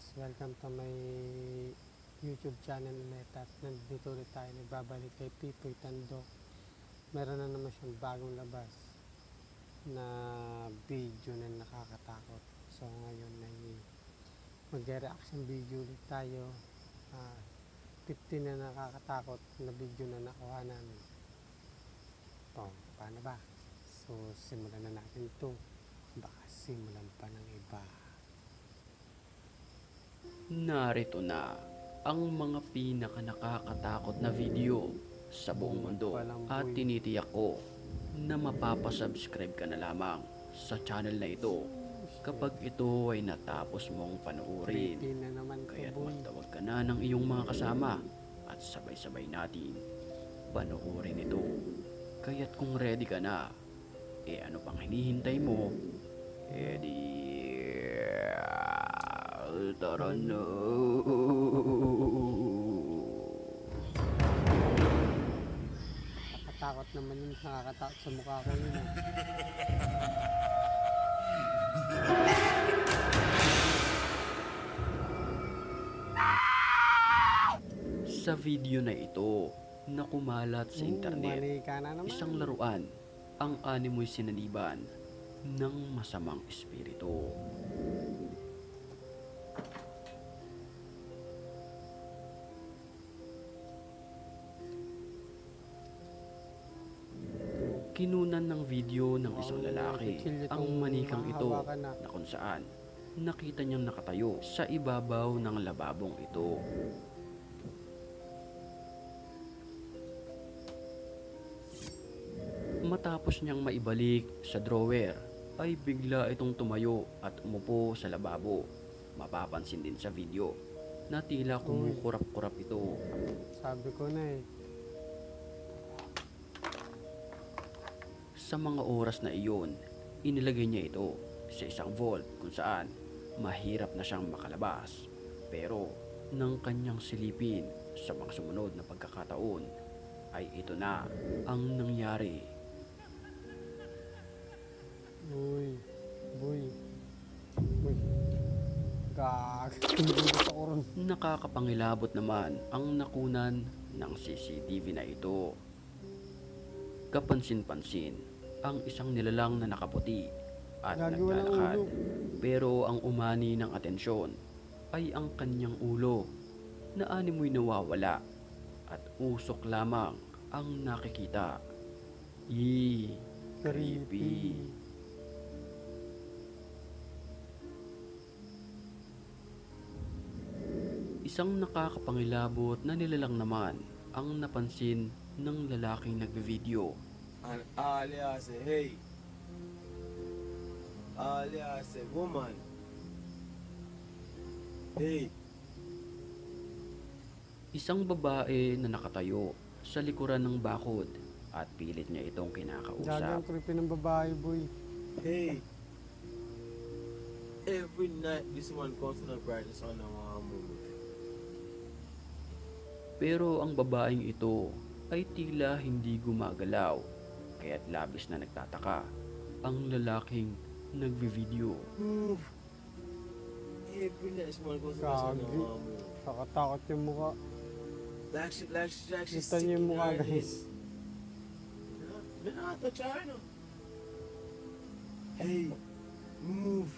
to may YouTube channel ulit at nandito ulit tayo nagbabalik kay Pipoy Tandok. Meron na naman siyang bagong labas na video na nakakatakot. So ngayon ay mag-reaction video ulit tayo. Ah, 15 na nakakatakot na video na nakuha namin. O, paano ba? So simulan na natin ito. Baka simulan pa ng iba. Narito na ang mga pinaka nakakatakot na video sa buong mundo at tinitiyak ko na mapapasubscribe ka na lamang sa channel na ito kapag ito ay natapos mong panoorin. Kaya't magtawag ka na ng iyong mga kasama at sabay-sabay natin panoorin ito. Kaya't kung ready ka na, eh ano pang hinihintay mo? Eh di... Tara na. Nakatakot naman yun. Nakakatakot sa mukha ko yun. ah. Sa video na ito na kumalat sa internet, isang laruan ang animoy sinaniban ng masamang espiritu. Kinunan ng video ng isang lalaki ang manikang ito na kung saan nakita niyang nakatayo sa ibabaw ng lababong ito. Matapos niyang maibalik sa drawer, ay bigla itong tumayo at umupo sa lababo. Mapapansin din sa video na tila kumukurap-kurap ito. Sabi ko na eh. Sa mga oras na iyon, inilagay niya ito sa isang vault kung saan mahirap na siyang makalabas. Pero nang kanyang silipin sa mga sumunod na pagkakataon, ay ito na ang nangyari. Uy. Boy. Uy. Gag. Nakakapangilabot naman ang nakunan ng CCTV na ito. Kapansin-pansin ang isang nilalang na nakaputi at Gagi, walang naglalakad. ulo. Pero ang umani ng atensyon ay ang kanyang ulo na animoy nawawala at usok lamang ang nakikita. Yee, Creepy. Isang nakakapangilabot na nilalang naman ang napansin ng lalaking nagbe-video. And Alia say, hey. Alia say, woman. Hey. Isang babae na nakatayo sa likuran ng bakod at pilit niya itong Gagi kinakausap. creepy ng babae, boy. Hey. Every night this one comes to the brightest on the moon. Pero ang babaeng ito ay tila hindi gumagalaw kaya't labis na nagtataka ang lalaking Gagi. moon. Nakatakot yung mukha. Kita niyo yung mukha, guys. head. Minata China. Hey. Move.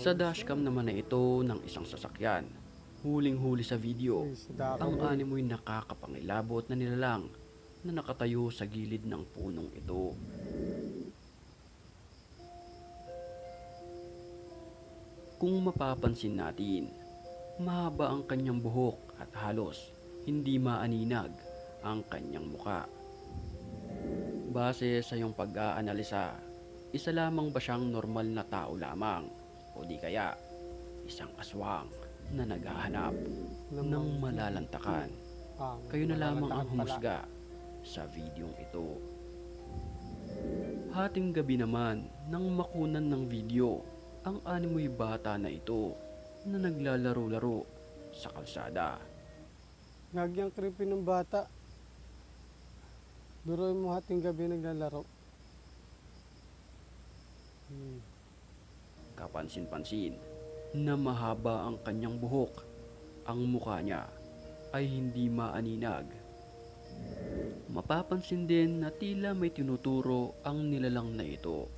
Sa dashcam naman na ito ng isang sasakyan, huling-huli sa video ang animoy nakakapangilabot na nilalang na nakatayo sa gilid ng punong ito. Kung mapapansin natin, mahaba ang kanyang buhok at halos hindi maaninag ang kanyang muka. Base sa iyong pag-aanalisa, isa lamang ba siyang normal na tao lamang o di kaya isang aswang na naghahanap ng malalantakan? Kayo na lamang ang humusga sa videong ito. Hating gabi naman nang makunan ng video ang animoy bata na ito na naglalaro-laro sa kalsada. Gagi ang creepy ng bata. Duroy mo hating gabi naglalaro. Hmm. Kapansin-pansin na mahaba ang kanyang buhok. Ang mukha niya ay hindi maaninag. Mapapansin din na tila may tinuturo ang nilalang na ito.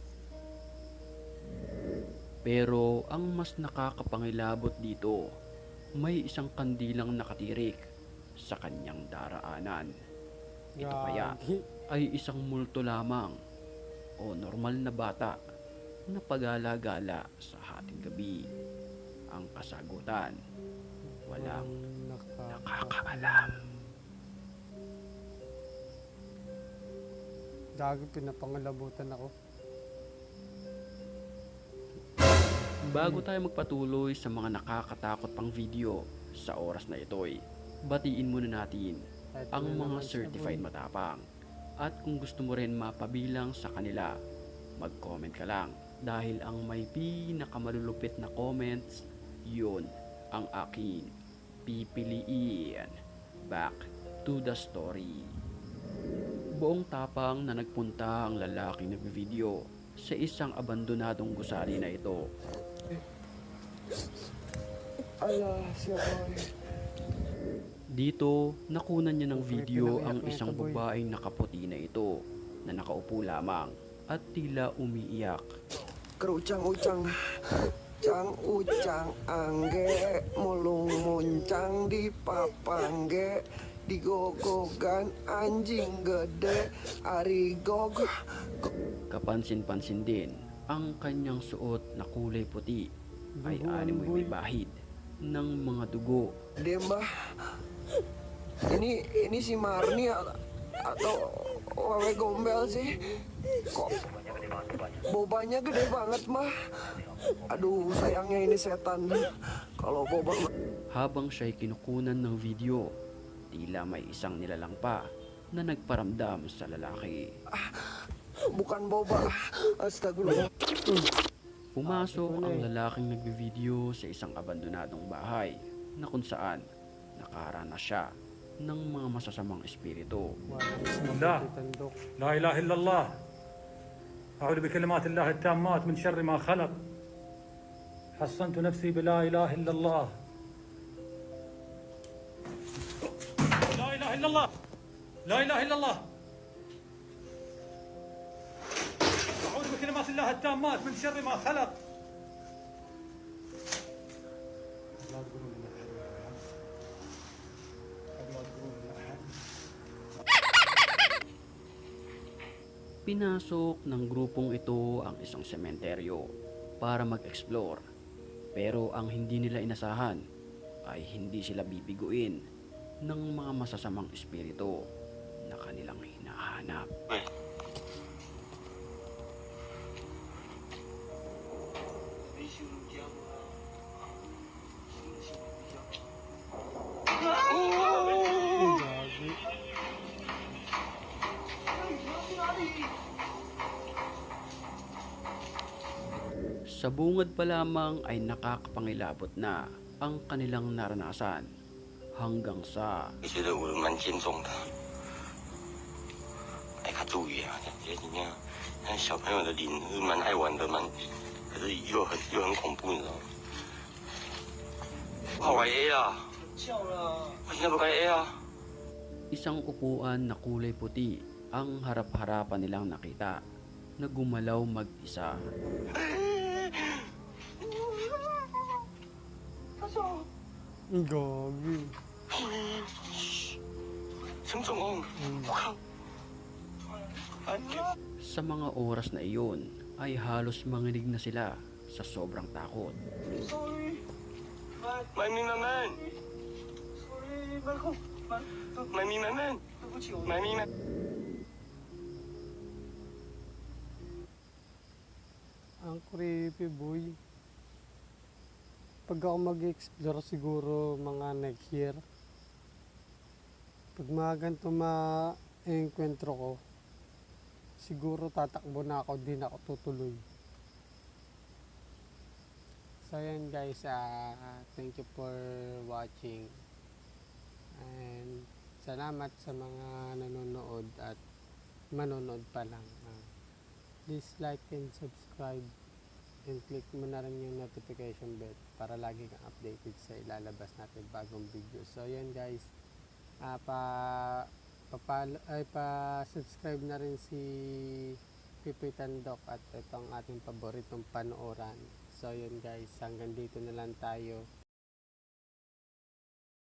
Pero ang mas nakakapangilabot dito, may isang kandilang nakatirik sa kanyang daraanan. Ito kaya ay isang multo lamang o normal na bata na pagala-gala sa hating gabi. Ang kasagutan, walang nakaka- nakakaalam. Gagi, pinapangalabutan ako. Bago tayo magpatuloy sa mga nakakatakot pang video sa oras na ito'y batiin muna natin ang mga certified matapang. At kung gusto mo rin mapabilang sa kanila, mag-comment ka lang dahil ang may pinakamalulupit na comments, yun ang akin pipiliin. Back to the story. Buong tapang na nagpunta ang lalaking nagbi-video sa isang abandonadong gusali na ito Ala, siya boy. Dito, nakunan niya ng video ang isang babaeng nakaputi na ito na nakaupo lamang at tila umiiyak. Kerucang ucang. Cang ucang angge mulung muncang di papangge. Digogogan anjing gede arigog Kapansin-pansin din? Ang kanyang suot na kulay puti ay animoy may bahid ng mga dugo. Demba ini ini si Marni atau Wawe Gombel sih Kok? Bobanya gede banget mah. Aduh, sayangnya ini setan. Kalau boba... Habang siya'y kinukunan ng video, tila may isang nilalang pa na nagparamdam sa lalaki. Ah, bukan boba. Astagfirullah. Pumasok ang lalaking nagbivideo sa isang abandonadong bahay na kung saan nakarana siya ng mga masasamang espiritu. Wow. La ilaha illallah. أعوذ بكلمات الله التامات من شر ما خلق. حصنت نفسي بلا إله إلا الله. لا إله إلا الله. لا إله إلا الله. أعوذ بكلمات الله التامات من شر ما خلق. Pinasok ng grupong ito ang isang sementeryo para mag-explore. Pero ang hindi nila inasahan ay hindi sila bibiguin ng mga masasamang espiritu na kanilang hinahanap. Ay, sa bungad pa lamang ay nakakapangilabot na ang kanilang naranasan. Hanggang sa Isang upuan na kulay puti ang harap-harapan nilang nakita na gumalaw mag-isa. Ang gagi. Sa mga oras na iyon ay halos manginig na sila sa sobrang takot. Maninananan! Maninananan! Maninananan! Ang creepy boy. Pag ako mag-explore siguro mga next year. Pag mga ganito ma-enkwentro ko, siguro tatakbo na ako, di na ako tutuloy. So yan guys, ah, thank you for watching. And salamat sa mga nanonood at manonood pa lang. Ah, please like and subscribe and click mo na rin yung notification bell para lagi kang updated sa ilalabas natin bagong video. So yun guys, ah, pa pa ay pa subscribe na rin si Pipoy Tandok at itong ating paboritong panooran. So yun guys, hanggang dito na lang tayo.